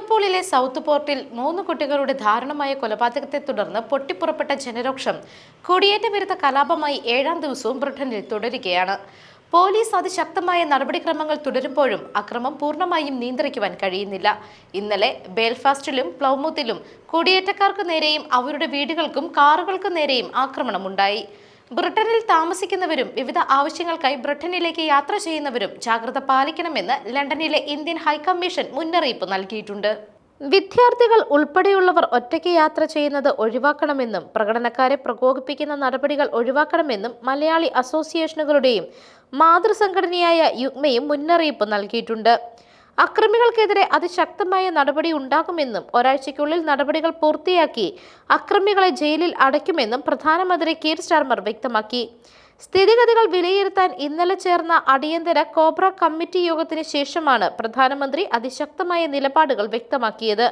ലിവർപൂളിലെ south പോർട്ടിൽ മൂന്ന് കുട്ടികളുടെ ധാരണമായ കൊലപാതകത്തെ തുടർന്ന് പൊട്ടിപ്പുറപ്പെട്ട ജനരോക്ഷം. കുടിയേറ്റ വിരുദ്ധ കലാപമായി ഏഴാം ദിവസവും ബ്രിട്ടനിൽ തുടരുകയാണ്. പോലീസ് അതിശക്തമായ നടപടിക്രമങ്ങൾ തുടരുമ്പോഴും അക്രമം പൂർണമായും നിയന്ത്രിക്കുവാൻ കഴിയുന്നില്ല. ഇന്നലെ ബേൽഫാസ്റ്റിലും പ്ലൗമൂത്തിലും കുടിയേറ്റക്കാർക്ക് നേരെയും അവരുടെ വീടുകൾക്കും കാറുകൾക്കു നേരെയും ആക്രമണമുണ്ടായി. ബ്രിട്ടനിൽ താമസിക്കുന്നവരും വിവിധ ആവശ്യങ്ങൾക്കായി ബ്രിട്ടനിലേക്ക് യാത്ര ചെയ്യുന്നവരും ജാഗ്രത പാലിക്കണമെന്ന് ലണ്ടനിലെ ഇന്ത്യൻ ഹൈക്കമ്മീഷൻ മുന്നറിയിപ്പ് നൽകിയിട്ടുണ്ട്. വിദ്യാർത്ഥികൾ ഉൾപ്പെടെയുള്ളവർ ഒറ്റയ്ക്ക് യാത്ര ചെയ്യുന്നത് ഒഴിവാക്കണമെന്നും പ്രകടനക്കാരെ പ്രകോപിപ്പിക്കുന്ന നടപടികൾ ഒഴിവാക്കണമെന്നും മലയാളി അസോസിയേഷനുകളുടെയും മാതൃസംഘടനയായ യുഗ്മയും മുന്നറിയിപ്പ് നൽകിയിട്ടുണ്ട്. അക്രമികൾക്കെതിരെ അതിശക്തമായ നടപടി ഉണ്ടാകുമെന്നും ഒരാഴ്ചയ്ക്കുള്ളിൽ നടപടികൾ പൂർത്തിയാക്കി അക്രമികളെ ജയിലിൽ അടയ്ക്കുമെന്നും പ്രധാനമന്ത്രി കീർ സ്റ്റാർമർ വ്യക്തമാക്കി. സ്ഥിതിഗതികൾ വിലയിരുത്താൻ ഇന്നലെ ചേർന്ന അടിയന്തര കോബ്ര കമ്മിറ്റി യോഗത്തിന് ശേഷമാണ് പ്രധാനമന്ത്രി അതിശക്തമായ നിലപാടുകൾ വ്യക്തമാക്കിയത്.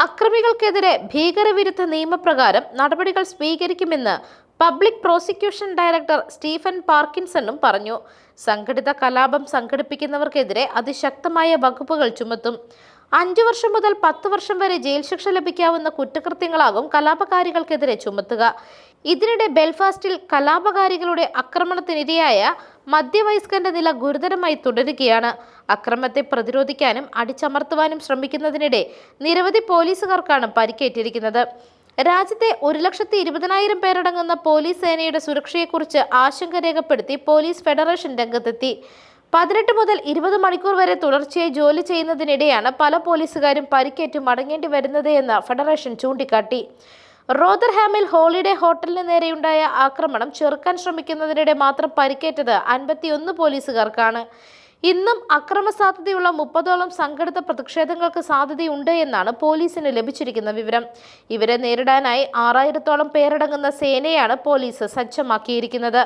അക്രമികൾക്കെതിരെ ഭീകരവിരുദ്ധ നിയമപ്രകാരം നടപടികൾ സ്വീകരിക്കുമെന്ന് പബ്ലിക് പ്രോസിക്യൂഷൻ ഡയറക്ടർ സ്റ്റീഫൻ പാർക്കിൻസണും പറഞ്ഞു സംഘടിത കലാപം സംഘടിപ്പിക്കുന്നവർക്കെതിരെ അതിശക്തമായ വകുപ്പുകൾ ചുമത്തും. അഞ്ചു വർഷം മുതൽ പത്ത് വർഷം വരെ ജയിൽ ശിക്ഷ ലഭിക്കാവുന്ന കുറ്റകൃത്യങ്ങളാകും കലാപകാരികൾക്കെതിരെ ചുമത്തുക. ഇതിനിടെ ബെൽഫാസ്റ്റിൽ കലാപകാരികളുടെ ആക്രമണത്തിനിരയായ മധ്യവയസ്കന്റെ നില ഗുരുതരമായി തുടരുകയാണ്. അക്രമത്തെ പ്രതിരോധിക്കാനും അടിച്ചമർത്തുവാനും ശ്രമിക്കുന്നതിനിടെ നിരവധി പോലീസുകാർക്കാണ് പരിക്കേറ്റിരിക്കുന്നത്. രാജ്യത്തെ ഒരു ലക്ഷത്തി ഇരുപതിനായിരം പേരടങ്ങുന്ന പോലീസ് സേനയുടെ സുരക്ഷയെക്കുറിച്ച് ആശങ്ക രേഖപ്പെടുത്തി പോലീസ് ഫെഡറേഷൻ രംഗത്തെത്തി. പതിനെട്ട് മുതൽ ഇരുപത് മണിക്കൂർ വരെ തുടർച്ചയായി ജോലി ചെയ്യുന്നതിനിടെയാണ് പല പോലീസുകാരും പരിക്കേറ്റ് മടങ്ങേണ്ടി വരുന്നത് എന്ന് ഫെഡറേഷൻ ചൂണ്ടിക്കാട്ടി. റോദർഹാമിൽ ഹോളിഡേ ഹോട്ടലിന് നേരെയുണ്ടായ ആക്രമണം ചെറുക്കാൻ ശ്രമിക്കുന്നതിനിടെ മാത്രം പരിക്കേറ്റത് അൻപത്തിയൊന്ന് പോലീസുകാർക്കാണ്. ഇന്നും അക്രമ സാധ്യതയുള്ള മുപ്പതോളം സംഘടിത പ്രതിഷേധങ്ങൾക്ക് സാധ്യതയുണ്ട് എന്നാണ് പോലീസിന് ലഭിച്ചിരിക്കുന്ന വിവരം. ഇവരെ നേരിടാനായി ആറായിരത്തോളം പേരടങ്ങുന്ന സേനയാണ് police സജ്ജമാക്കിയിരിക്കുന്നത്.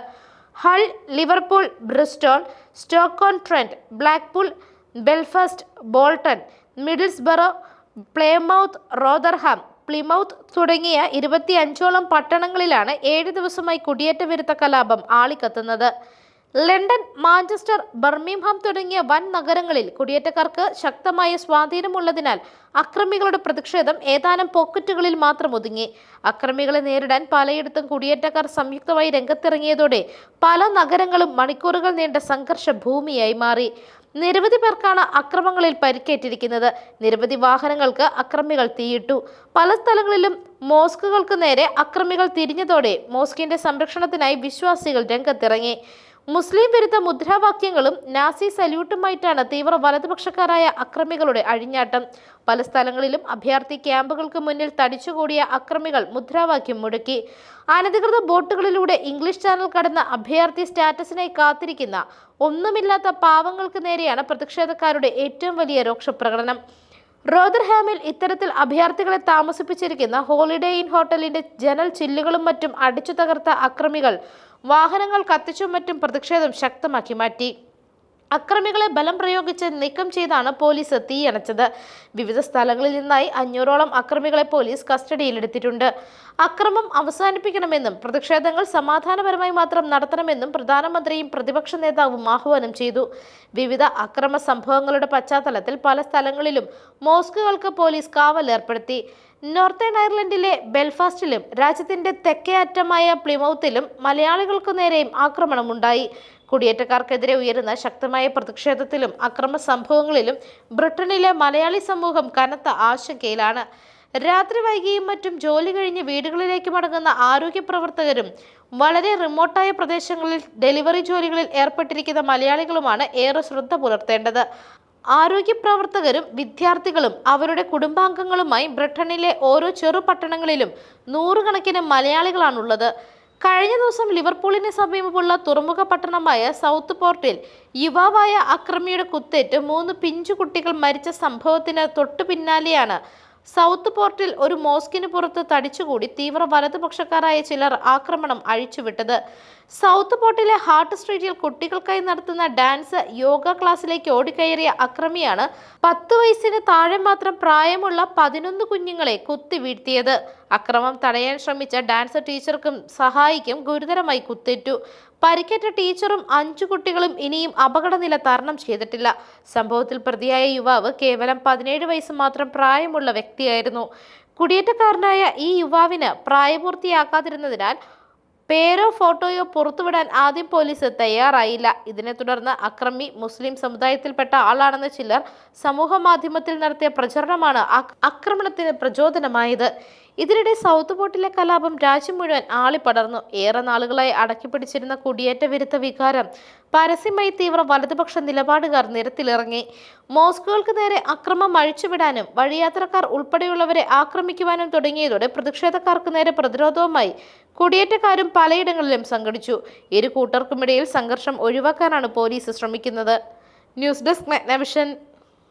Hull Liverpool Bristol Stoke-on-Trent Blackpool Belfast Bolton Middlesbrough Plymouth Rotherham Plymouth തുടങ്ങിയ ഇരുപത്തിയഞ്ചോളം പട്ടണങ്ങളിലാണ് ഏഴ് ദിവസമായി കുടിയേറ്റ വിരുദ്ധ കലാപം ആളിക്കത്തുന്നത്. ലണ്ടൻ മാഞ്ചസ്റ്റർ ബർമിംഹാം തുടങ്ങിയ വൻ നഗരങ്ങളിൽ കുടിയേറ്റക്കാർക്ക് ശക്തമായ സ്വാധീനമുള്ളതിനാൽ അക്രമികളുടെ പ്രതിഷേധം ഏതാനും പോക്കറ്റുകളിൽ മാത്രം ഒതുങ്ങി. അക്രമികളെ നേരിടാൻ പലയിടത്തും കുടിയേറ്റക്കാർ സംയുക്തമായി രംഗത്തിറങ്ങിയതോടെ പല നഗരങ്ങളും മണിക്കൂറുകൾ നീണ്ട സംഘർഷ ഭൂമിയായി മാറി. നിരവധി പേർക്കാണ് അക്രമങ്ങളിൽ പരിക്കേറ്റിരിക്കുന്നത്. നിരവധി വാഹനങ്ങൾക്ക് അക്രമികൾ തീയിട്ടു. പല സ്ഥലങ്ങളിലും മോസ്കുകൾക്ക് നേരെ അക്രമികൾ തിരിഞ്ഞതോടെ മോസ്കിന്റെ സംരക്ഷണത്തിനായി വിശ്വാസികൾ രംഗത്തിറങ്ങി. മുസ്ലിം വിരുദ്ധ മുദ്രാവാക്യങ്ങളും നാസി സല്യൂട്ടുമായിട്ടാണ് തീവ്ര വലതുപക്ഷക്കാരായ അക്രമികളുടെ അഴിഞ്ഞാട്ടം. പല സ്ഥലങ്ങളിലും അഭയാർത്ഥി ക്യാമ്പുകൾക്ക് മുന്നിൽ തടിച്ചുകൂടിയ അക്രമികൾ മുദ്രാവാക്യം മുടക്കി. അനധികൃത ബോട്ടുകളിലൂടെ ഇംഗ്ലീഷ് ചാനൽ കടന്ന അഭയാർത്ഥി സ്റ്റാറ്റസിനായി കാത്തിരിക്കുന്ന ഒന്നുമില്ലാത്ത പാവങ്ങൾക്ക് നേരെയാണ് പ്രതിഷേധക്കാരുടെ ഏറ്റവും വലിയ രോക്ഷപ്രകടനം റോദർഹാമിൽ ഇത്തരത്തിൽ അഭയാർത്ഥികളെ താമസിപ്പിച്ചിരിക്കുന്ന ഹോളിഡേ ഇൻ ഹോട്ടലിന്റെ ജനൽ ചില്ലുകളും മറ്റും അടിച്ചു തകർത്ത അക്രമികൾ വാഹനങ്ങൾ കത്തിച്ചും മറ്റും പ്രതിഷേധം ശക്തമാക്കി മാറ്റി. അക്രമികളെ ബലം പ്രയോഗിച്ച് നീക്കം ചെയ്താണ് പോലീസ് തീയണച്ചത്. വിവിധ സ്ഥലങ്ങളിൽ നിന്നായി അഞ്ഞൂറോളം അക്രമികളെ പോലീസ് കസ്റ്റഡിയിലെടുത്തിട്ടുണ്ട്. അക്രമം അവസാനിപ്പിക്കണമെന്നും പ്രതിഷേധങ്ങൾ സമാധാനപരമായി മാത്രം നടത്തണമെന്നും പ്രധാനമന്ത്രിയും പ്രതിപക്ഷ നേതാവും ആഹ്വാനം ചെയ്തു. വിവിധ അക്രമ സംഭവങ്ങളുടെ പശ്ചാത്തലത്തിൽ പല സ്ഥലങ്ങളിലും മോസ്കുകൾക്ക് പോലീസ് കാവൽ ഏർപ്പെടുത്തി. നോർത്തേൺ അയർലൻഡിലെ ബെൽഫാസ്റ്റിലും രാജ്യത്തിന്റെ തെക്കേ അറ്റമായ പ്ലിമൌത്തിലും മലയാളികൾക്കു നേരെയും ആക്രമണമുണ്ടായി. കുടിയേറ്റക്കാർക്കെതിരെ ഉയരുന്ന ശക്തമായ പ്രതിഷേധത്തിലും അക്രമ സംഭവങ്ങളിലും ബ്രിട്ടനിലെ മലയാളി സമൂഹം കനത്ത ആശങ്കയിലാണ്. രാത്രി വൈകിയും മറ്റും ജോലി കഴിഞ്ഞ് വീടുകളിലേക്ക് മടങ്ങുന്ന ആരോഗ്യ പ്രവർത്തകരും വളരെ റിമോട്ടായ പ്രദേശങ്ങളിൽ ഡെലിവറി ജോലികളിൽ ഏർപ്പെട്ടിരിക്കുന്ന മലയാളികളുമാണ് ഏറെ ശ്രദ്ധ പുലർത്തേണ്ടത്. ആരോഗ്യ പ്രവർത്തകരും വിദ്യാർത്ഥികളും അവരുടെ കുടുംബാംഗങ്ങളുമായി ബ്രിട്ടനിലെ ഓരോ ചെറു പട്ടണങ്ങളിലും നൂറുകണക്കിന് മലയാളികളാണുള്ളത്. കഴിഞ്ഞ ദിവസം ലിവർപൂളിന് സമീപമുള്ള തുറമുഖ പട്ടണമായ സൗത്ത് പോർട്ടിൽ യുവാവായ അക്രമിയുടെ കുത്തേറ്റ് മൂന്ന് പിഞ്ചു കുട്ടികൾ മരിച്ച സംഭവത്തിന് തൊട്ടു പിന്നാലെയാണ്. സൗത്ത് പോർട്ടിൽ ഒരു മോസ്കിന് പുറത്ത് തടിച്ചുകൂടി തീവ്ര വലതുപക്ഷക്കാരായ ചിലർ ആക്രമണം അഴിച്ചുവിട്ടത്. സൗത്ത് പോർട്ടിലെ ഹാർട്ട് സ്ട്രീറ്റിൽ കുട്ടികൾക്കായി നടത്തുന്ന ഡാൻസ് യോഗ ക്ലാസ്സിലേക്ക് ഓടിക്കയറിയ അക്രമിയാണ് പത്ത് വയസ്സിന് താഴെ മാത്രം പ്രായമുള്ള പതിനൊന്ന് കുഞ്ഞുങ്ങളെ കുത്തി വീഴ്ത്തിയത് അക്രമം തടയാൻ ശ്രമിച്ച ഡാൻസ് ടീച്ചർക്കും സഹായിക്കും ഗുരുതരമായി കുത്തേറ്റു. പരിക്കേറ്റ ടീച്ചറും അഞ്ചു കുട്ടികളും ഇനിയും അപകടനില തരണം ചെയ്തിട്ടില്ല. സംഭവത്തിൽ പ്രതിയായ യുവാവ് കേവലം പതിനേഴ് വയസ്സ് മാത്രം പ്രായമുള്ള വ്യക്തിയായിരുന്നു. കുടിയേറ്റക്കാരനായ ഈ യുവാവിന് പ്രായപൂർത്തിയാക്കാതിരുന്നതിനാൽ പേരോ ഫോട്ടോയോ പുറത്തുവിടാൻ ആദ്യം പോലീസ് തയ്യാറായില്ല. ഇതിനെ തുടർന്ന് അക്രമി മുസ്ലിം സമുദായത്തിൽപ്പെട്ട ആളാണെന്ന് ചിലർ സമൂഹ മാധ്യമത്തിൽ നടത്തിയ പ്രചരണമാണ് ആക്രമണത്തിന് പ്രചോദനമായത്. ഇതിനിടെ സൗത്ത് ബോട്ടിലെ കലാപം രാജ്യം മുഴുവൻ ആളിപ്പടർന്നു. ഏറെ നാളുകളായി അടക്കിപ്പിടിച്ചിരുന്ന കുടിയേറ്റ വിരുദ്ധ വികാരം പരസ്യമായി തീവ്ര വലതുപക്ഷ നിലപാടുകാർ നിരത്തിലിറങ്ങി. മോസ്കുകൾക്ക് നേരെ അക്രമം അഴിച്ചുവിടാനും വഴിയാത്രക്കാർ ഉൾപ്പെടെയുള്ളവരെ ആക്രമിക്കുവാനും തുടങ്ങിയതോടെ പ്രതിഷേധക്കാർക്ക് നേരെ പ്രതിരോധവുമായി കുടിയേറ്റക്കാരും പലയിടങ്ങളിലും സംഘടിച്ചു. ഇരു കൂട്ടർക്കുമിടയിൽ സംഘർഷം ഒഴിവാക്കാനാണ് പോലീസ് ശ്രമിക്കുന്നത്. News desk മെഗ്നവിഷൻ.